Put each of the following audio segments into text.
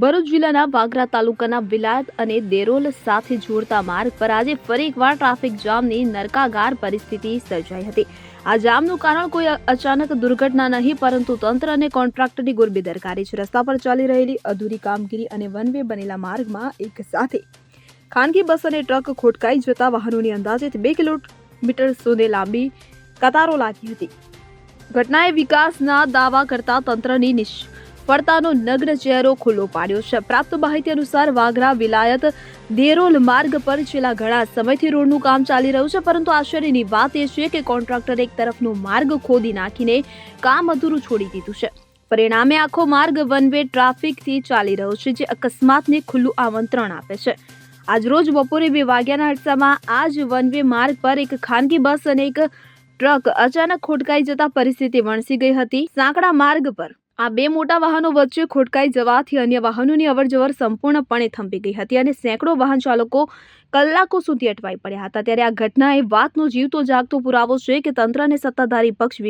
ભરૂચ જિલ્લાના વાગરા તાલુકાના વિલાયત અને દેરોલ સાથે જોડતા માર્ગ પર આજે ફરી એકવાર ટ્રાફિક જામની નરકાગાર પરિસ્થિતિ સર્જાઈ હતી. આ જામનું કારણ કોઈ અચાનક દુર્ઘટના નહીં, પરંતુ તંત્ર અને કોન્ટ્રાક્ટરની ગુરબેદરકારી છે રસ્તા પર ચાલી રહેલી અધૂરી કામગીરી અને વન વે બનેલા માર્ગમાં એક સાથે ખાનગી બસ અને ટ્રક ખોટકાઈ જતા વાહનોની અંદાજિત બે કિલોમીટર સુધી લાંબી કતારો લાગી હતી. ઘટનાએ વિકાસના દાવા કરતા તંત્રની નિષ્ફળતાનો નગ્ન ચહેરો ખુલ્લો પાડ્યો છે. પ્રાપ્ત માહિતી અનુસાર વાઘરા વિલાયત દેરોલ માર્ગ પર છેલ્લા ઘણા સમયથી રોડનું કામ ચાલી રહ્યું છે, પરંતુ આશ્ચર્યની વાત એ છે કે કોન્ટ્રાક્ટર એક તરફનો માર્ગ ખોદી નાખીને કામ અધૂરું છોડી દીધું છે. પરિણામે આખો માર્ગ વન વે ટ્રાફિકથી ચાલી રહ્યો છે, જે અકસ્માતને ખુલ્લું આમંત્રણ આપે છે. આજરોજ બપોરે બે વાગ્યાના અરસામાં આ જ વન વે માર્ગ પર એક ખાનગી બસ અને એક ટ્રક અચાનક ખોટકાઈ જતા પરિસ્થિતિ વણસી ગઈ હતી. સાંકડા માર્ગ પર આ બે મોટા વાહનો વચ્ચે ખોટકાઈ જવાથી અન્ય વાહનોની અવરજવર સંપૂર્ણપણે થંભી ગઈ હતી અને સેંકડો વાહન ચાલકો કલાકો સુધી અટવાઈ પડ્યા હતા. ત્યારે આ ઘટનાએ વાતનો જીવતો જાગતો પુરાવો છે કે તંત્ર અને સત્તાધારી પક્ષ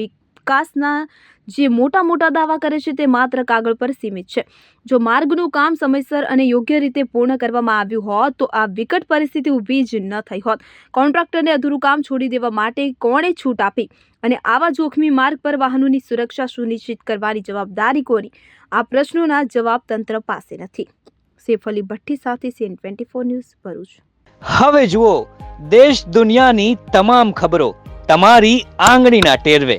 વિકાસના જે મોટા મોટા દાવા કરે છે તે માત્ર કાગળ પર સીમિત છે. જો માર્ગનું કામ સમયસર અને યોગ્ય રીતે પૂર્ણ કરવામાં આવ્યું હોત, તો આ વિકટ પરિસ્થિતિ ઊભી જ ન થઈ હોત. કોન્ટ્રાક્ટરને અધૂરું કામ છોડી દેવા માટે કોણે છૂટ આપી? અને આવા જોખમી માર્ગ પર વાહનોની સુરક્ષા સુનિશ્ચિત કરવાની જવાબદારી કોની? આ પ્રશ્નોના જવાબ તંત્ર પાસે નથી. સેફ અલી ભઠ્ઠી સાથે CN twenty four news Bharuch. હવે જુઓ, દેશ દુનિયાની તમામ ખબરો તમારી આંગળીના ટેરવે.